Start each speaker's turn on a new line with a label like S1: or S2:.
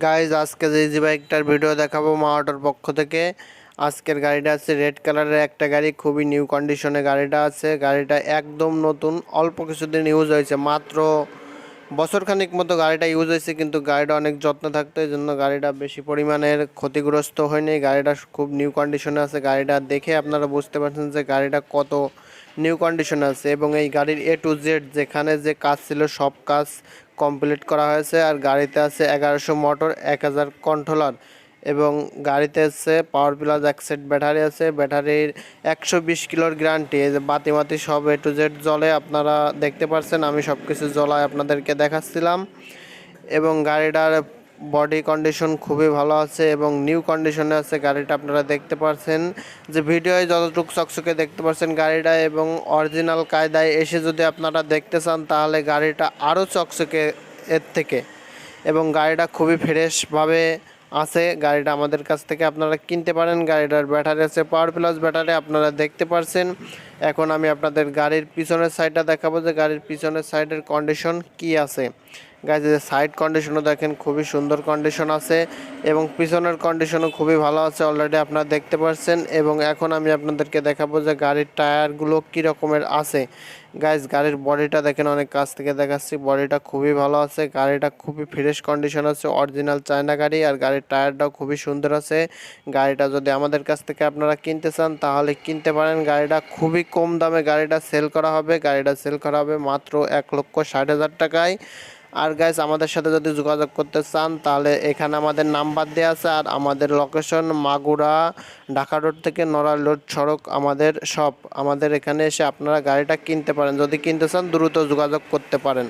S1: Guys আজকে যে জি বাইকটার ভিডিও দেখাবো মা অটোর পক্ষ থেকে, আজকের গাড়িটা আছে রেড কালারের একটা গাড়ি, খুবই নিউ কন্ডিশনে গাড়িটা আছে। গাড়িটা একদম নতুন, অল্প কিছুদিন ইউজ হয়েছে, মাত্র বছরখানিক মতো গাড়িটা ইউজ হয়েছে, কিন্তু গাড়িটা অনেক যত্ন থাকতো এই জন্য গাড়িটা বেশি পরিমাণের ক্ষতিগ্রস্ত হয়নি। গাড়িটা খুব নিউ কন্ডিশনে আছে। গাড়িটা দেখে আপনারা বুঝতে পারছেন যে গাড়িটা কত নিউ কন্ডিশনে আছে এবং এই গাড়ির এ টু জেড যেখানে যে কাজ ছিল, সব কাজ কমপ্লিট করা হয়েছে। আর গাড়িতে আছে এগারোশো মোটর এক হাজার কন্ট্রোলার এবং গাড়িতে আছে পাওয়ার প্লাস এক সেট ব্যাটারি আছে ব্যাটারির একশো বিশ কিলোর গ্যারান্টি এই যে বাতি মাতি সব এ টু জেড জলে আপনারা দেখতে পাচ্ছেন আমি সব কিছু জ্বলায় আপনাদেরকে দেখাচ্ছিলাম। এবং গাড়িটার বডি কন্ডিশন খুবই ভালো আছে এবং নিউ কন্ডিশনে আছে, গাড়িটা আপনারা দেখতে পাচ্ছেন যে ভিডিওয় যতটুকু চকচকে দেখতে পাচ্ছেন গাড়িটা এবং অরিজিনাল কায়দায় এসে যদি আপনারা দেখতে চান, তাহলে গাড়িটা আরও চকচকে এর থেকে। এবং গাড়িটা খুবই ফ্রেশভাবে আছে, গাড়িটা আমাদের কাছ থেকে আপনারা কিনতে পারেন। গাড়িটার ব্যাটারি আছে পাওয়ার প্লাস ব্যাটারি আপনারা দেখতে পারছেন। এখন আমি আপনাদের গাড়ির পিছনের সাইডটা দেখাবো যে গাড়ির পিছনের সাইডের কন্ডিশন কি আছে। গাড়ির সাইড কন্ডিশনও দেখেন, খুবই সুন্দর কন্ডিশন আছে এবং পিছনের কন্ডিশনও খুবই ভালো আছে অলরেডি আপনারা দেখতে পাচ্ছেন এবং এখন আমি আপনাদেরকে দেখাবো যে গাড়ির টায়ারগুলো কী রকমের আছে। গাইজ গাড়ির বডিটা দেখেন, অনেক কাছ থেকে দেখাচ্ছি বডিটা খুবই ভালো আছে, গাড়িটা খুবই ফ্রেশ কন্ডিশন আছে অরিজিনাল চায়না গাড়ি আর গাড়ির টায়ারটাও খুবই সুন্দর আছে। গাড়িটা যদি আমাদের কাছ থেকে আপনারা কিনতে চান, তাহলে কিনতে পারেন। গাড়িটা খুবই কম দামে গাড়িটা সেল করা হবে। গাড়িটা সেল করা হবে মাত্র এক লক্ষ ষাট হাজার টাকায়। আর গাইস আমাদের সাথে যদি যোগাযোগ করতে চান, তাহলে এখানে আমাদের নাম্বার দেওয়া আছে, আর আমাদের লোকেশন মাগুরা, ঢাকা রোড থেকে নড়াল রোড সড়ক আমাদের সব আমাদের এখানে এসে আপনারা গাড়িটা কিনতে পারেন। যদি কিনতে চান, দ্রুত যোগাযোগ করতে পারেন।